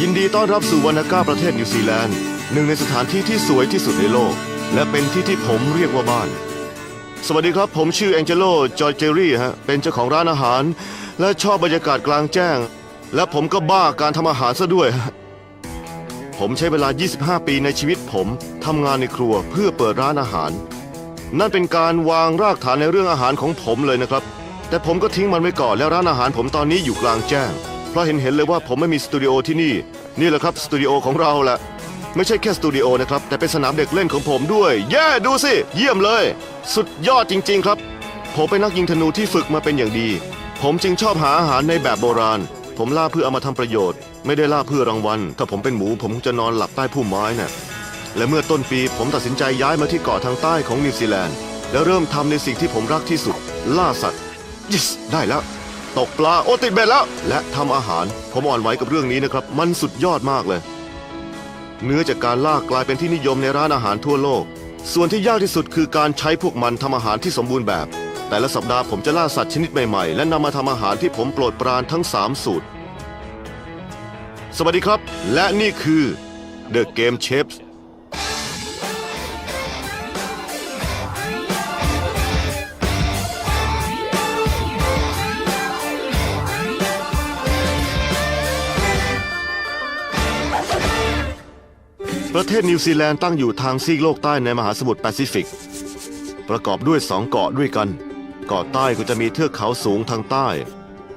ยินดีต้อนรับสู่วานาก้าประเทศนิวซีแลนด์หนึ่งในสถานที่ที่สวยที่สุดในโลก และเป็นที่ที่ผมเรียกว่าบ้าน สวัสดีครับ ผมชื่อแองเจโลจอร์เจอรี่ฮะเป็นเจ้าของร้านอาหาร และชอบบรรยากาศกลางแจ้ง และผมก็บ้าการทำอาหารซะด้วยฮะผมใช้เวลา 25 ปีในชีวิตผมทำงานในครัวเพื่อเปิดร้านอาหาร นั่นเป็นการวางรากฐานในเรื่องอาหารของผมเลยนะครับ แต่ผมก็ทิ้งมันไว้ก่อนแล้วร้านอาหารผมตอนนี้อยู่กลางแจ้ง เพราะเห็นเห็นเลยว่าผมไม่มีสตูดิโอที่นี่ นี่แหละครับสตูดิโอของเราแหละไม่ใช่แค่สตูดิโอนะครับ แต่เป็นสนามเด็กเล่นของผมด้วย แย่ดูสิ เยี่ยมเลย สุดยอดจริง ๆ ครับ ผมเป็นนักยิงธนูที่ฝึกมาเป็นอย่างดี ผมจึงชอบหาอาหารในแบบโบราณ ผมล่าเพื่อเอามาทำประโยชน์ ไม่ได้ล่าเพื่อรางวัล ถ้าผมเป็นหมูผมจะนอนหลับใต้พุ่มไม้น่ะและเมื่อต้นปีผมตัดสินใจย้ายมาที่เกาะทางใต้ของนิวซีแลนด์ และเริ่มทำในสิ่งที่ผมรักที่สุด ล่าสัตว์ yes ได้แล้ว ตกปลาโอติดเบ็ดแล้ว และทำอาหาร ผมอ่อนไหวกับเรื่องนี้นะครับ มันสุดยอดมากเลย เนื้อจากการล่ากลายเป็นที่นิยมในร้านอาหารทั่วโลก ส่วนที่ยากที่สุดคือการใช้พวกมันทำอาหารที่สมบูรณ์แบบ แต่ละสัปดาห์ผมจะล่าสัตว์ชนิดใหม่ๆ และนำมาทำอาหารที่ผมโปรดปรานทั้ง 3 สูตร สวัสดีครับ และนี่คือ The Game Chefs ประเทศนิวซีแลนด์ตั้งอยู่ทางซีกโลกใต้ในมหาสมุทรแปซิฟิก ประกอบด้วยสองเกาะด้วยกัน เกาะใต้ก็จะมีเทือกเขาสูงทางใต้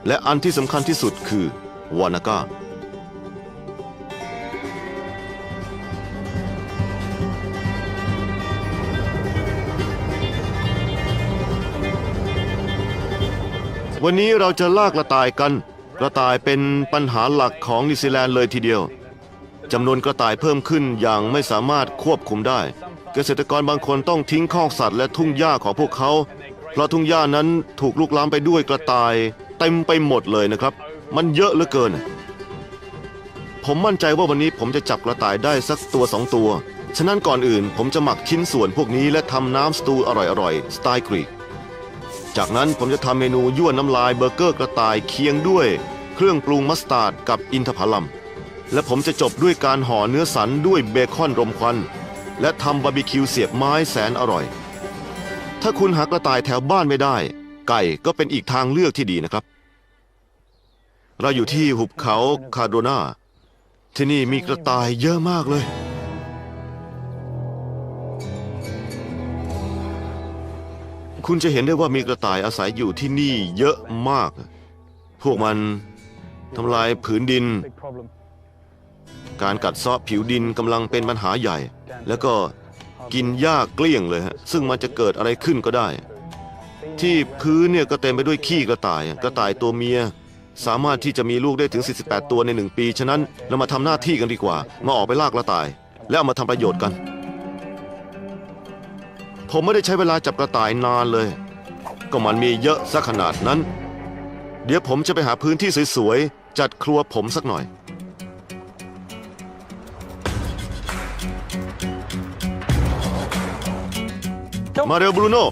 และอันที่สำคัญที่สุดคือวานากาวันนี้เราจะล่ากระต่ายกัน กระต่ายเป็นปัญหาหลักของนิวซีแลนด์เลยทีเดียว จำนวนกระต่ายเพิ่มขึ้นอย่างไม่สามารถควบคุมได้ เกษตรกรบางคนต้องทิ้งคอกสัตว์และทุ่งหญ้าของพวกเขา เพราะทุ่งหญ้านั้นถูกลุกล้ำไปด้วยกระต่าย เต็มไปหมดเลยนะครับ มันเยอะเหลือเกิน ผมมั่นใจว่าวันนี้ผมจะจับกระต่ายได้สักตัวสองตัว ฉะนั้นก่อนอื่นผมจะหมักชิ้นส่วนพวกนี้และทำน้ำสตูอร่อยๆสไตล์กรีก จากนั้นผมจะทำเมนูยั่วน้ำลายเบอร์เกอร์กระต่ายเคียงด้วย เครื่องปรุงมัสตาร์ดกับอินทผลัม และผมจะจบด้วยการห่อเนื้อสันด้วยเบคอนรมควัน และทำบาร์บีคิวเสียบไม้แสนอร่อย ถ้าคุณหากระต่ายแถวบ้านไม่ได้ ไก่ก็เป็นอีกทางเลือกที่ดีนะครับ เราอยู่ที่หุบเขาคาโดนาที่นี่มีกระต่ายเยอะมากเลย คุณจะเห็นได้ว่ามีกระต่ายอาศัยอยู่ที่นี่เยอะมาก พวกมันทำลายผืนดิน การกัดเซาะผิวดินกำลังเป็นปัญหาใหญ่ แล้วก็กินหญ้าเกลี้ยงเลยฮะซึ่งมันจะเกิดอะไรขึ้นก็ได้ ที่พื้นเนี่ยก็เต็มไปด้วยขี้กระต่าย กระต่ายตัวเมีย สามารถที่จะมีลูกได้ถึง 48 ตัวในหนึ่งปี ฉะนั้นเรามาทำหน้าที่กันดีกว่า มาออกไปลากกระต่าย แล้วเอามาทำประโยชน์กัน ผมไม่ได้ใช้เวลาจับกระต่ายนานเลย ก็มันมีเยอะซะขนาดนั้น เดี๋ยวผมจะไปหาพื้นที่สวยๆจัดครัวผมสักหน่อย มาเร็วบรูโน่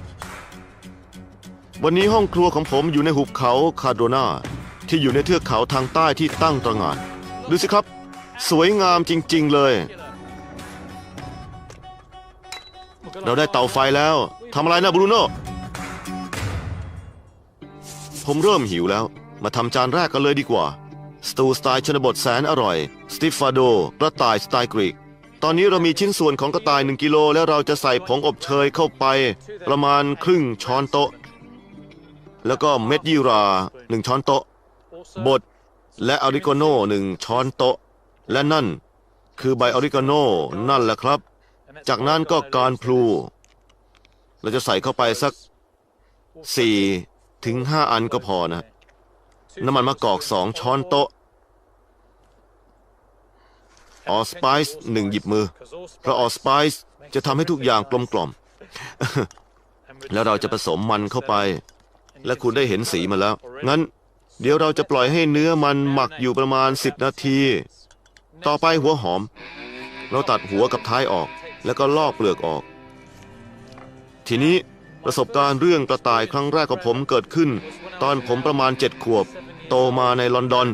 วันนี้ห้องครัวของผมอยู่ในหุบเขาคาโดนาที่อยู่ในเทือกเขาทางใต้ที่ตั้งตระหง่านดูสิครับ สวยงามจริง ๆ เลย เราได้เตาไฟแล้วทำอะไรนะบรูโน่ผมเริ่มหิวแล้ว มาทำจานแรกกันเลยดีกว่า สตูสไตล์ชนบทแสนอร่อย สติฟฟาโดกระต่ายสไตล์กรีก ตอนนี้เรามีชิ้นส่วนของกระต่าย 1 กิโล แล้วเราจะใส่ผงอบเชยเข้าไป ประมาณครึ่งช้อนโต๊ะ แล้วก็เม็ดยี่รา1ช้อนโต๊ะ บดและออริกาโน่หนึ่งช้อนโต๊ะ และนั่นคือใบออริกาโน่นั่นแหละครับ จากนั้นก็การพลู เราจะใส่เข้าไปสัก4ถึง5อันก็พอนะ น้ำมันมะกอกสองช้อนโต๊ะ ออสไปซ์หนึ่งหยิบมือ เพราะออสไปซ์จะทำให้ทุกอย่างกลมกล่อม แล้วเราจะผสมมันเข้าไป และคุณได้เห็นสีมาแล้ว งั้น เดี๋ยวเราจะปล่อยให้เนื้อมันหมักอยู่ประมาณ 10 นาที ต่อไปหัวหอม เราตัดหัวกับท้ายออก แล้วก็ลอกเปลือกออก ทีนี้ประสบการณ์เรื่องกระต่ายครั้งแรกของผมเกิดขึ้น ตอนผมประมาณเจ็ดขวบ โตมาในลอนดอน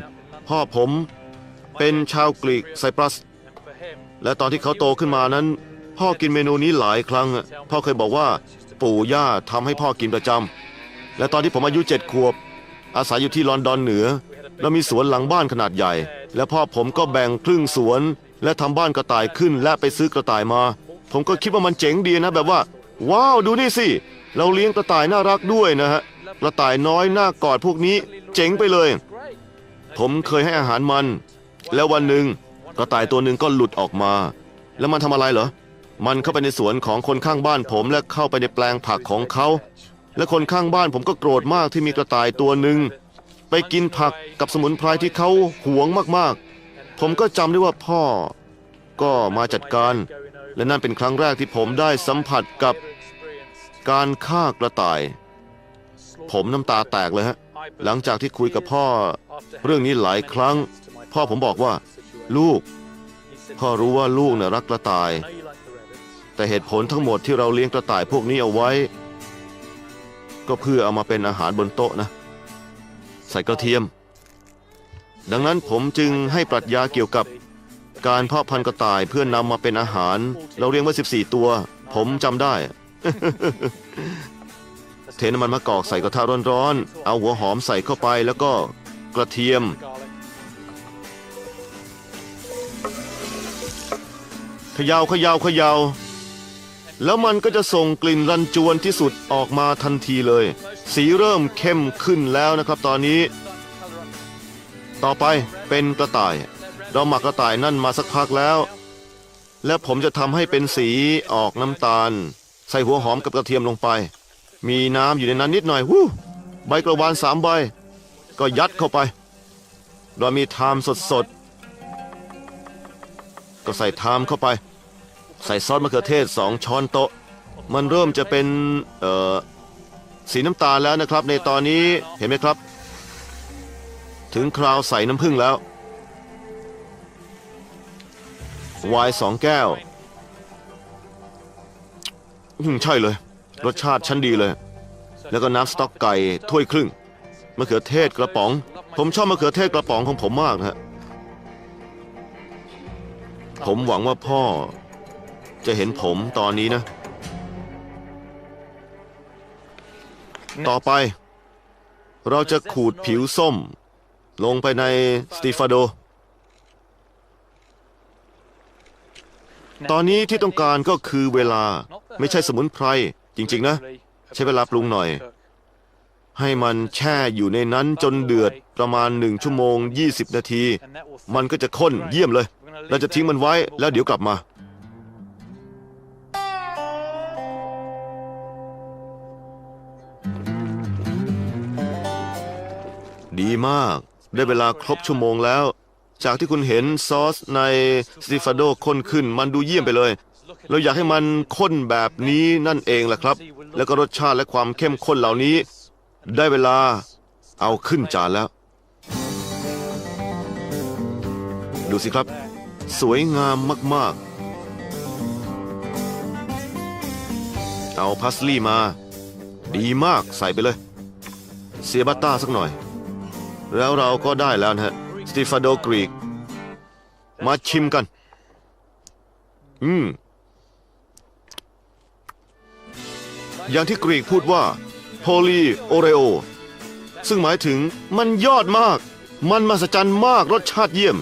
พ่อผม เป็นชาวกรีกไซปรัส และตอนที่เขาโตขึ้นมานั้น พ่อกินเมนูนี้หลายครั้ง พ่อเคยบอกว่าปู่ย่าทำให้พ่อกินประจำและตอนที่ผมอายุเจ็ดขวบ อาศัยอยู่ที่ลอนดอนเหนือ เรามีสวนหลังบ้านขนาดใหญ่ และพ่อผมก็แบ่งครึ่งสวน และทำบ้านกระต่ายขึ้นและไปซื้อกระต่ายมา ผมก็คิดว่ามันเจ๋งดีนะแบบว่า ว้าวดูนี่สิ เราเลี้ยงกระต่ายน่ารักด้วยนะฮะกระต่ายน้อยหน้ากอดพวกนี้ เจ๋งไปเลย ผมเคยให้อาหารมัน แล้ววันหนึ่งกระต่ายตัวหนึ่งก็หลุดออกมา แล้วมันทำอะไรเหรอ มันเข้าไปในสวนของคนข้างบ้านผมและเข้าไปในแปลงผักของเขา และคนข้างบ้านผมก็โกรธมากที่มีกระต่ายตัวหนึ่งไปกินผักกับสมุนไพรที่เขาหวงมากๆ ผมก็จำได้ว่าพ่อ ก็มาจัดการ และนั่นเป็นครั้งแรกที่ผมได้สัมผัสกับการฆ่ากระต่าย ผมน้ำตาแตกเลยฮะ หลังจากที่คุยกับพ่อ เรื่องนี้หลายครั้ง พ่อผมบอกว่า ลูก พ่อรู้ว่าลูกน่ะรักกระต่าย แต่เหตุผลทั้งหมดที่เราเลี้ยงกระต่ายพวกนี้เอาไว้ ก็เพื่อเอามาเป็นอาหารบนโต๊ะนะ ใส่กระเทียม ดังนั้นผมจึงให้ปรัชญาเกี่ยวกับการเพาะพันธุ์กระต่ายเพื่อนำมาเป็นอาหาร เราเลี้ยงไว้14 ตัว ผมจำได้ เทน้ำมันมะกอกใส่กระทะร้อนๆ เอาหัวหอมใส่เข้าไปแล้วก็กระเทียม เขยาวขยาวขยาวแล้วมันก็จะส่งกลิ่นรันจวนที่สุดออกมาทันทีเลย สีเริ่มเข้มขึ้นแล้วนะครับ ตอนนี้ ต่อไปเป็นกระต่าย เราหมักกระต่ายนั่นมาสักพักแล้ว และผมจะทำให้เป็นสีออกน้ำตาล ใส่หัวหอมกับกระเทียมลงไป มีน้ำอยู่ในนั้นนิดหน่อยวู้ใบกระวานสามใบ ก็ยัดเข้าไป เรามีไทม์สดๆ ก็ใส่ไทม์เข้าไป ใส่ซอสมะเขือเทศสองช้อนโต๊ะ มันเริ่มจะเป็นเอ่อสีน้ำตาลแล้วนะครับ ในตอนนี้เห็นไหมครับ ถึงคราวใส่น้ำผึ้งแล้วไวน์สองแก้วอืมใช่เลย รสชาติชั้นดีเลย แล้วก็น้ำสต๊อกไก่ถ้วยครึ่งมะเขือเทศกระป๋อง ผมชอบมะเขือเทศกระป๋องของผมมากนะฮะ ผมหวังว่าพ่อจะเห็นผมตอนนี้นะ ต่อไป เราจะขูดผิวส้ม ลงไปในสติฟาโด ตอนนี้ที่ต้องการก็คือเวลาไม่ใช่สมุนไพร จริง ๆ นะ ใช้เวลาปรุงหน่อย ให้มันแช่อยู่ในนั้นจนเดือดประมาณ 1 ชั่วโมง 20 นาที มันก็จะข้นเยี่ยมเลย เราจะทิ้งมันไว้แล้วเดี๋ยวกลับมาดีมาก ได้เวลาครบชั่วโมงแล้ว จากที่คุณเห็นซอสในสติฟาโดข้นขึ้น มันดูเยี่ยมไปเลย เราอยากให้มันข้นแบบนี้นั่นเองแหละครับ แล้วก็รสชาติและความเข้มข้นเหล่านี้ ได้เวลาเอาขึ้นจานแล้ว ดูสิครับ สวยงามมากๆ เอาพาสลีย์มา ดีมากใส่ไปเลยเซียบัตต้าสักหน่อย แล้วเราก็ได้แล้วนะฮะ สติฟาโดกรีก มาชิมกัน อืม อย่างที่กรีกพูดว่า Holy Oreo ซึ่งหมายถึงมันยอดมาก มันมหัศจรรย์มากรสชาติเยี่ยม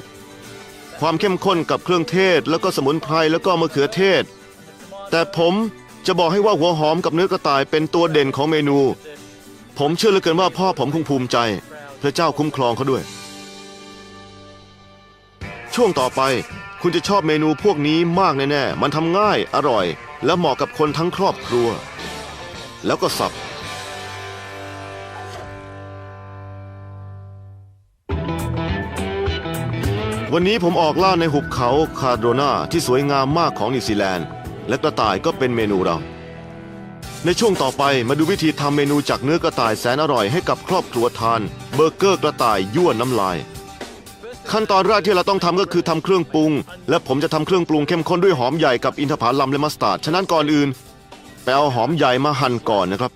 ความเข้มข้นกับเครื่องเทศ แล้วก็สมุนไพรแล้วก็มะเขือเทศ แต่ผมจะบอกให้ว่าหัวหอมกับเนื้อกระต่ายเป็นตัวเด่นของเมนู ผมเชื่อเหลือเกินว่าพ่อผมคงภูมิใจ พระเจ้าคุ้มครองเขาด้วย ช่วงต่อไปคุณจะชอบเมนูพวกนี้มากแน่ๆ มันทำง่าย อร่อย และเหมาะกับคนทั้งครอบครัว แล้วก็สับ วันนี้ผมออกล่าในหุบเขาคาโดนาที่สวยงามมากของนิวซีแลนด์ และกระต่ายก็เป็นเมนูเรา ในช่วงต่อไปมาดูวิธีทำเมนูจากเนื้อกระต่ายแสนอร่อยให้กับครอบครัวทาน เบอร์เกอร์กระต่ายยั่วน้ำลาย ขั้นตอนแรกที่เราต้องทำก็คือทำเครื่องปรุง และผมจะทำเครื่องปรุงเข้มข้นด้วยหอมใหญ่กับอินทผลัมและมัสตาร์ดฉะนั้นก่อนอื่นไปเอาหอมใหญ่มาหั่นก่อนนะครับ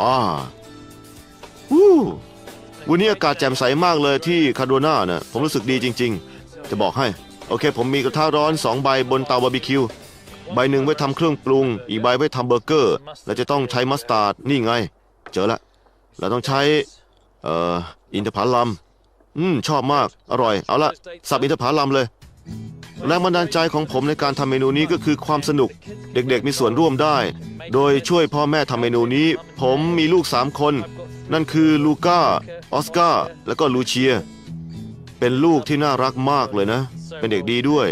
อ่าวู้วันนี้อากาศแจ่มใสมากเลยที่คาโดนานะผมรู้สึกดีจริง จะบอกให้ โอเค ผมมีกระทะร้อน2ใบบนเตาบาร์บีคิว ใบหนึ่งไว้ทำเครื่องปรุง อีกใบไว้ทำเบอร์เกอร์ และจะต้องใช้มัสตาร์ด นี่ไง เจอละ เราต้องใช้ เอ่อ อินทผลัม อืม ชอบมาก อร่อย เอาละ สับอินทผลัมเลยแรงบันดาลใจของผมในการทำเมนูนี้ก็คือความสนุก เด็กๆมีส่วนร่วมได้ โดยช่วยพ่อแม่ทำเมนูนี้ ผมมีลูกสามคน นั่นคือลูก้า ออสการ์ และก็ลูเชีย เป็นลูกที่น่ารักมากเลยนะ เป็นเด็กดีด้วย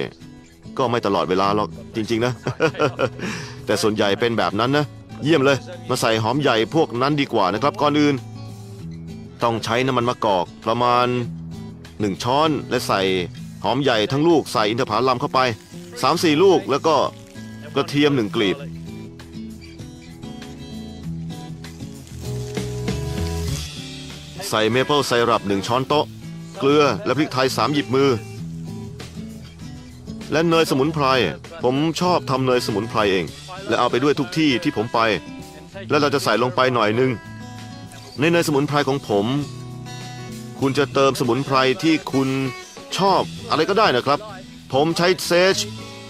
ก็ไม่ตลอดเวลาหรอกจริง ๆ นะ แต่ส่วนใหญ่เป็นแบบนั้นนะ เยี่ยมเลย มาใส่หอมใหญ่พวกนั้นดีกว่านะครับก่อนอื่น ต้องใช้น้ำมันมะกอกประมาณ 1 ช้อนและใส่หอมใหญ่ทั้งลูกใส่อินทผลัมเข้าไป 3-4 ลูกแล้วก็กระเทียมหนึ่งกลีบใส่เมเปิลไซรัปหนึ่งช้อนโต๊ะ เกลือและพริกไทยสามหยิบมือ และเนยสมุนไพร ผมชอบทำเนยสมุนไพรเอง และเอาไปด้วยทุกที่ที่ผมไป แล้วเราจะใส่ลงไปหน่อยนึง ในเนยสมุนไพรของผม คุณจะเติมสมุนไพรที่คุณชอบอะไรก็ได้นะครับ ผมใช้เซจ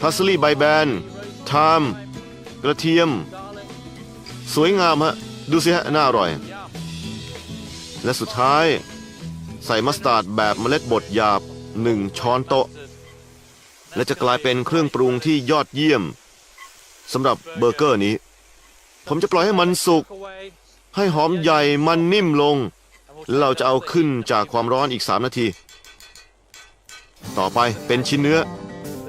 พาสลีย์ใบแบนไทม์กระเทียม สวยงามฮะ ดูสิฮะ น่าอร่อย และสุดท้าย ใส่มัสตาร์ดแบบเมล็ดบดหยาบหนึ่งช้อนโต๊ะ และจะกลายเป็นเครื่องปรุงที่ยอดเยี่ยมสำหรับเบอร์เกอร์นี้ ผมจะปล่อยให้มันสุก ให้หอมใหญ่มันนิ่มลง เราจะเอาขึ้นจากความร้อนอีก 3 นาที ต่อไปเป็นชิ้นเนื้อ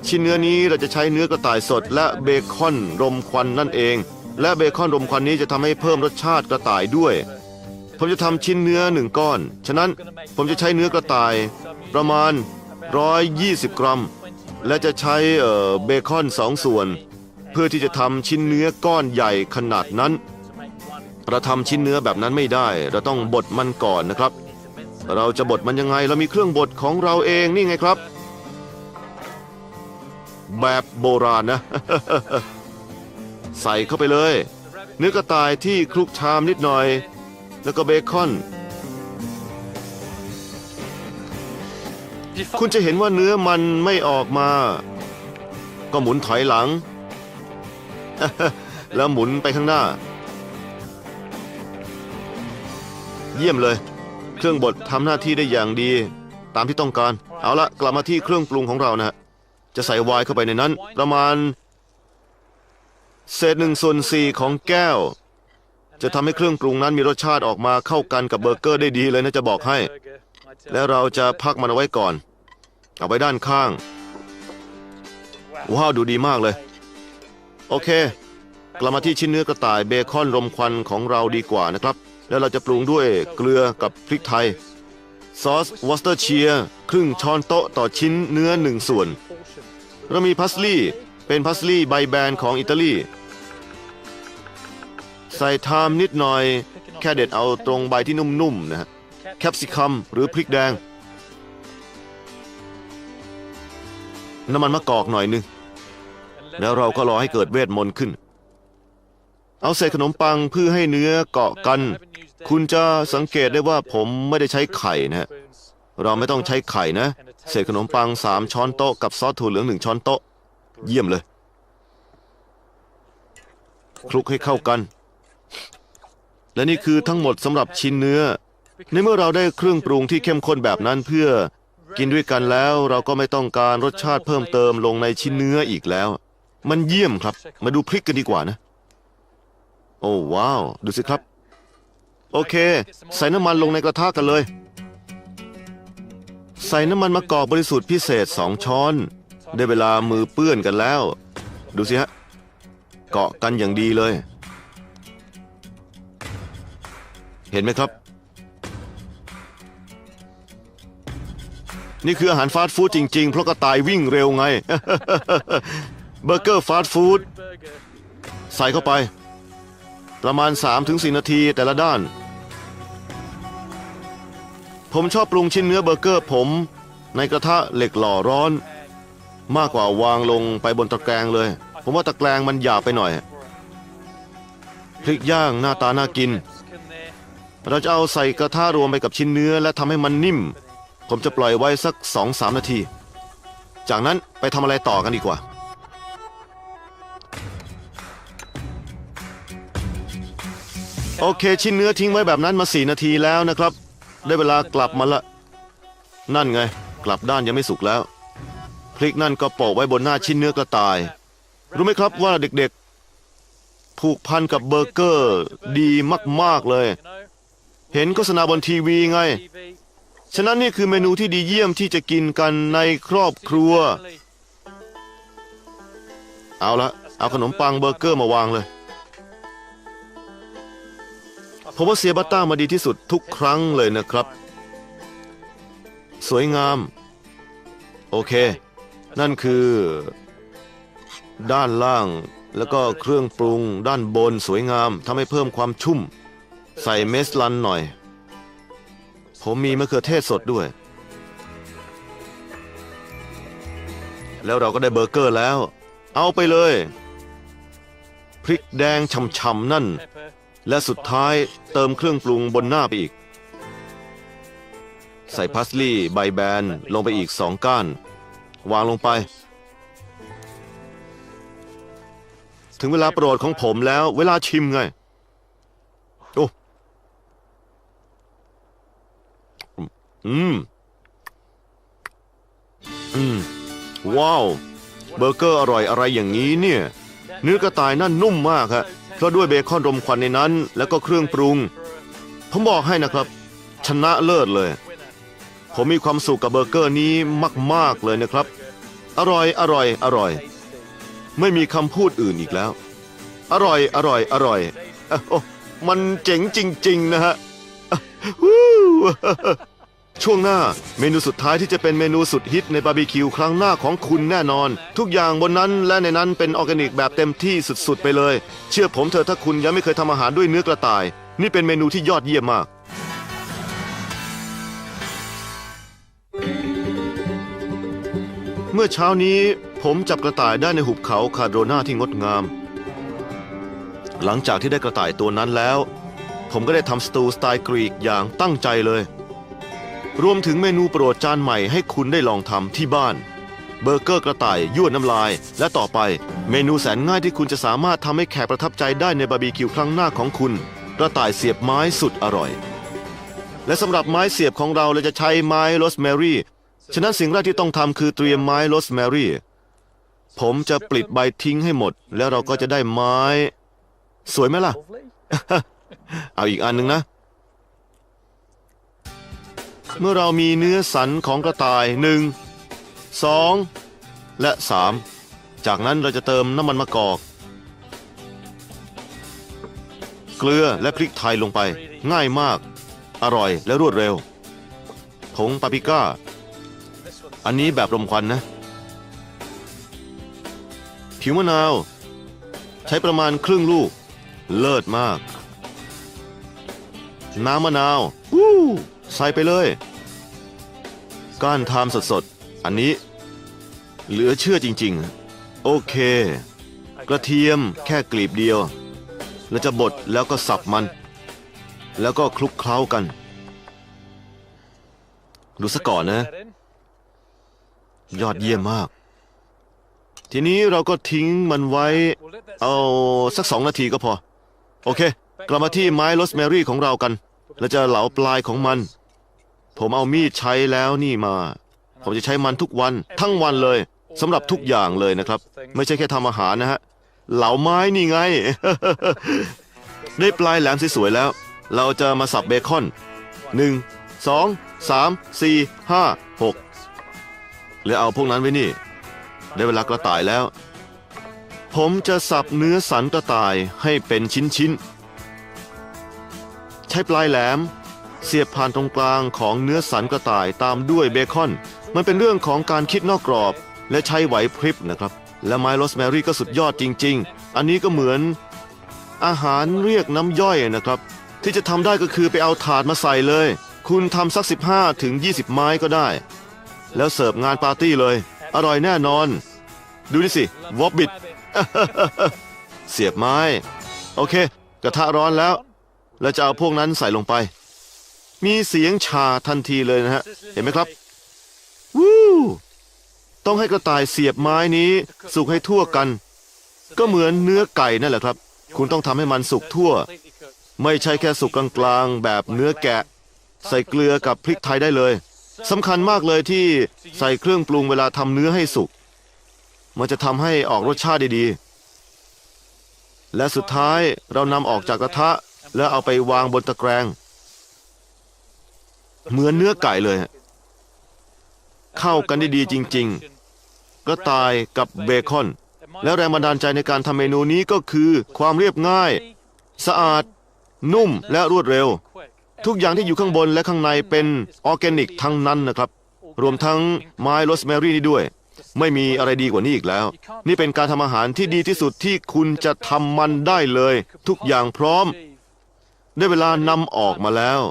ชิ้นเนื้อนี้เราจะใช้เนื้อกระต่ายสด และเบคอนรมควันนั่นเอง และเบคอนรมควันนี้จะทำให้เพิ่มรสชาติกระต่ายด้วย ผมจะทำชิ้นเนื้อหนึ่งก้อน ฉะนั้นผมจะใช้เนื้อกระต่ายประมาณ 120 กรัม และจะใช้เเบคอนสองส่วน เพื่อที่จะทำชิ้นเนื้อก้อนใหญ่ขนาดนั้น เราทำชิ้นเนื้อแบบนั้นไม่ได้ เราต้องบดมันก่อนนะครับ เราจะบดมันยังไง เรามีเครื่องบดของเราเองนี่ไงครับ แบบโบราณนะ ใส่เข้าไปเลย เนื้อกระต่ายที่คลุกชามนิดหน่อย แล้วก็เบคอน คุณจะเห็นว่าเนื้อมันไม่ออกมา ก็หมุนถอยหลัง แล้วหมุนไปข้างหน้า เยี่ยมเลย เครื่องบดทำหน้าที่ได้อย่างดี ตามที่ต้องการ เอาละกลับมาที่เครื่องปรุงของเรานะฮะจะใส่ไวน์เข้าไปในนั้น ประมาณ เศษหนึ่งส่วนสี่ของแก้ว จะทำให้เครื่องปรุงนั้นมีรสชาติออกมาเข้ากันกับเบอร์เกอร์ได้ดีเลยนะจะบอกให้ แล้วเราจะพักมันเอาไว้ก่อน เอาไว้ด้านข้าง ว้าวดูดีมากเลย โอเค กลับมาที่ชิ้นเนื้อกระต่ายเบคอนรมควันของเราดีกว่านะครับ แล้วเราจะปรุงด้วยเกลือกับพริกไทย ซอสวอสเตอร์เชียร์ครึ่งช้อนโต๊ะต่อชิ้นเนื้อหนึ่งส่วน เรามีพัสลีย์เป็นพัสลีย์ใบแบนของอิตาลี ใส่ไทม์นิดหน่อย แค่เด็ดเอาตรงใบที่นุ่มๆนะฮะแคปซิคัมหรือพริกแดง น้ำมันมะกอกหน่อยนึง แล้วเราก็รอให้เกิดเวทมนต์ขึ้น เอาใส่ขนมปังเพื่อให้เนื้อเกาะกัน คุณจะสังเกตได้ว่าผมไม่ได้ใช้ไข่นะ เราไม่ต้องใช้ไข่นะ เศษขนมปัง3ช้อนโต๊ะกับซอสถั่วเหลือง1ช้อนโต๊ะ เยี่ยมเลยคลุกให้เข้ากัน และนี่คือทั้งหมดสำหรับชิ้นเนื้อ ในเมื่อเราได้เครื่องปรุงที่เข้มข้นแบบนั้นเพื่อ กินด้วยกันแล้วเราก็ไม่ต้องการรสชาติเพิ่มเติมลงในชิ้นเนื้ออีกแล้ว มันเยี่ยมครับ มาดูพริกกันดีกว่านะ โอ้ว้าว ดูสิครับ โอเค ใส่น้ำมันลงในกระทะกันเลย ใส่น้ำมันมะกอกบริสุทธิ์พิเศษ2ช้อน ได้เวลามือเปื้อนกันแล้ว ดูสิฮะ เกาะกันอย่างดีเลย เห็นไหมครับ นี่คืออาหารฟาสต์ฟู้ดจริง ๆ เพราะกระต่ายวิ่งเร็วไง เบอร์เกอร์ฟาสต์ฟู้ดใส่เข้าไป ประมาณ 3-4 นาทีแต่ละด้าน ผมชอบปรุงชิ้นเนื้อเบอร์เกอร์ผม ในกระทะเหล็กหล่อร้อน มากกว่าวางลงไปบนตะแกรงเลย ผมว่าตะแกรงมันหยาบไปหน่อยพริกย่างหน้าตาน่ากิน เราจะเอาใส่กระทะรวมไปกับชิ้นเนื้อและทำให้มันนิ่ม ผมจะปล่อยไว้สัก2-3นาที จากนั้นไปทำอะไรต่อกันดีกว่า โอเค ชิ้นเนื้อทิ้งไว้แบบนั้นมาสี่นาทีแล้วนะครับ ได้เวลากลับมาละ นั่นไง กลับด้านยังไม่สุกแล้ว พริกนั่นก็โปะไว้บนหน้าชิ้นเนื้อกระต่าย รู้ไหมครับว่าเด็กๆ ผูกพันกับเบอร์เกอร์ดีมากๆเลย เห็นโฆษณาบนทีวีไง ฉะนั้นนี่คือเมนูที่ดีเยี่ยมที่จะกินกันในครอบครัว เอาละเอาขนมปังเบอร์เกอร์มาวางเลย ผมว่าเซียบัตต้ามาดีที่สุดทุกครั้งเลยนะครับ สวยงาม โอเค นั่นคือ ด้านล่างแล้วก็เครื่องปรุงด้านบนสวยงามทำให้เพิ่มความชุ่ม ใส่เมสลันหน่อย ผมมีมะเขือเทศสดด้วย แล้วเราก็ได้เบอร์เกอร์แล้ว เอาไปเลย พริกแดงช่ำๆนั่น และสุดท้ายเติมเครื่องปรุงบนหน้าไปอีก ใส่พาสลีย์ใบแบนลงไปอีกสองก้าน วางลงไป ถึงเวลาโปรดของผมแล้ว เวลาชิมไง โอ้ อืม อืม ว้าว เบอร์เกอร์อร่อยอะไรอย่างนี้เนี่ย เนื้อกระต่ายนั่นนุ่มมากฮะเพราะด้วยเบคอนรมควันในนั้น แล้วก็เครื่องปรุง ผมบอกให้นะครับ ชนะเลิศเลย ผมมีความสุขกับเบอร์เกอร์นี้มาก ๆ เลยนะครับ อร่อย อร่อย อร่อย ไม่มีคำพูดอื่นอีกแล้ว อร่อย อร่อย อร่อยอะโอ้มันเจ๋งจริง ๆ นะฮะ ช่วงหน้าเมนูสุดท้ายที่จะเป็นเมนูสุดฮิตในบาร์บีคิวครั้งหน้าของคุณแน่นอน ทุกอย่างบนนั้นและในนั้นเป็นออร์แกนิกแบบเต็มที่สุดๆไปเลย เชื่อผมเถอะถ้าคุณยังไม่เคยทำอาหารด้วยเนื้อกระต่าย นี่เป็นเมนูที่ยอดเยี่ยมมาก เมื่อเช้านี้ผมจับกระต่ายได้ในหุบเขาคาโดนาที่งดงาม หลังจากที่ได้กระต่ายตัวนั้นแล้ว ผมก็ได้ทำสตูสไตล์กรีกอย่างตั้งใจเลย รวมถึงเมนูโปรดจานใหม่ให้คุณได้ลองทำที่บ้าน เบอร์เกอร์กระต่ายยั่วน้ำลาย และต่อไปเมนูแสนง่ายที่คุณจะสามารถทำให้แขกประทับใจได้ในบาร์บีคิวครั้งหน้าของคุณ กระต่ายเสียบไม้สุดอร่อย และสำหรับไม้เสียบของเราเราจะใช้ไม้โรสแมรี่ฉะนั้นสิ่งแรกที่ต้องทำคือเตรียมไม้โรสแมรี่ผมจะปลิดใบทิ้งให้หมด แล้วเราก็จะได้ไม้ สวยไหมล่ะ เอาอีกอันหนึ่งนะ เมื่อเรามีเนื้อสันของกระต่ายหนึ่งสองและสามจากนั้นเราจะเติมน้ำมันมะกอก เกลือและพริกไทยลงไป ง่ายมาก อร่อยและรวดเร็ว ผงปาปริก้า อันนี้แบบรมควันนะ ผิวมะนาว ใช้ประมาณครึ่งลูก เลิศมาก น้ำมะนาว วู้ ใส่ไปเลย ก้านทามสดๆ อันนี้ เหลือเชื่อจริงๆ โอเค กระเทียมแค่กลีบเดียว แล้วจะบดแล้วก็สับมัน แล้วก็คลุกเคล้ากัน ดูซะก่อนนะ ยอดเยี่ยมมาก ทีนี้เราก็ทิ้งมันไว้ เอาสักสองนาทีก็พอ โอเค กลับมาที่ไม้โรสแมรี่ของเรากัน แล้วจะเหลาปลายของมัน ผมเอามีดใช้แล้วนี่มา ผมจะใช้มันทุกวันทั้งวันเลยสำหรับทุกอย่างเลยนะครับ ไม่ใช่แค่ทำอาหารนะฮะเหลาไม้นี่ไง ได้ปลายแหลมสวยๆแล้ว เราจะมาสับเบคอนหนึ่งสองสามสี่ห้าหกแล้วเอาพวกนั้นไว้นี่ ได้เวลากระต่ายแล้ว ผมจะสับเนื้อสันกระต่ายให้เป็นชิ้นๆใช้ปลายแหลม เสียบผ่านตรงกลางของเนื้อสันกระต่ายตามด้วยเบคอน มันเป็นเรื่องของการคิดนอกกรอบ และใช้ไหวพริบนะครับ และไม้โรสแมรี่ก็สุดยอดจริง ๆ อันนี้ก็เหมือน อาหารเรียกน้ำย่อยนะครับ ที่จะทำได้ก็คือไปเอาถาดมาใส่เลย คุณทำสัก 15ถึง20 ไม้ก็ได้ แล้วเสิร์ฟงานปาร์ตี้เลย อร่อยแน่นอน ดูนี่สิวอบบิทเสียบไม้ โอเค กระทะร้อนแล้ว แล้วจะเอาพวกนั้นใส่ลงไป มีเสียงชาทันทีเลยนะฮะ เห็นไหมครับ วู้ตต้องให้กระต่ายเสียบไม้นี้สุกให้ทั่วกัน ก็เหมือนเนื้อไก่นั่นแหละครับ คุณต้องทำให้มันสุกทั่ว ไม่ใช่แค่สุกกลางๆ แบบเนื้อแกะ ใส่เกลือกับพริกไทยได้เลยสำคัญมากเลยที่ใส่เครื่องปรุงเวลาทำเนื้อให้สุก มันจะทำให้ออกรสชาติดีๆ และสุดท้ายเรานำออกจากกระทะ แล้วเอาไปวางบนตะแกรง เหมือนเนื้อไก่เลยฮะเข้ากันได้ดีจริง ๆ กระต่ายกับเบคอน และแรงบันดาลใจในการทำเมนูนี้ก็คือความเรียบง่าย สะอาด นุ่มและรวดเร็ว ทุกอย่างที่อยู่ข้างบนและข้างในเป็นออร์แกนิกทั้งนั้นนะครับ รวมทั้งไม้โรสแมรี่นี่ด้วย ไม่มีอะไรดีกว่านี้อีกแล้ว นี่เป็นการทำอาหารที่ดีที่สุดที่คุณจะทำมันได้เลย ทุกอย่างพร้อม ได้เวลานำออกมาแล้ว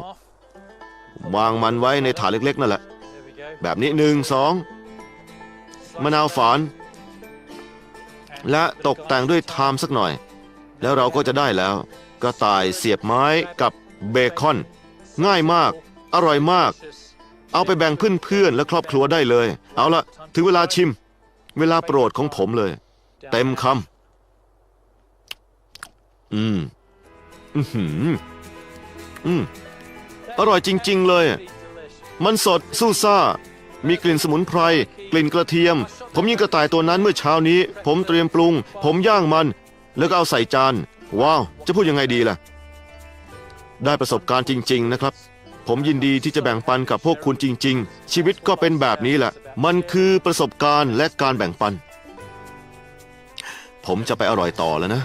วางมันไว้ในถาดเล็กๆนั่นแหละ แบบนี้หนึ่งสองมะนาวฝาน และตกแต่งด้วยไทม์สักหน่อย แล้วเราก็จะได้แล้ว กระต่ายเสียบไม้กับเบคอน ง่ายมาก อร่อยมาก เอาไปแบ่งเพื่อนๆและครอบครัวได้เลย เอาละถึงเวลาชิม เวลาโปรดของผมเลย เต็มคำอืม อือหืออืม อร่อยจริง ๆ เลย มันสดสู้ซ่า มีกลิ่นสมุนไพร กลิ่นกระเทียม ผมยิงกระต่ายตัวนั้นเมื่อเช้านี้ ผมเตรียมปรุง ผมย่างมัน แล้วก็เอาใส่จาน ว้าว จะพูดยังไงดีล่ะ ได้ประสบการณ์จริง ๆ นะครับ ผมยินดีที่จะแบ่งปันกับพวกคุณจริง ๆ ชีวิตก็เป็นแบบนี้แหละ มันคือประสบการณ์และการแบ่งปัน ผมจะไปอร่อยต่อแล้วนะ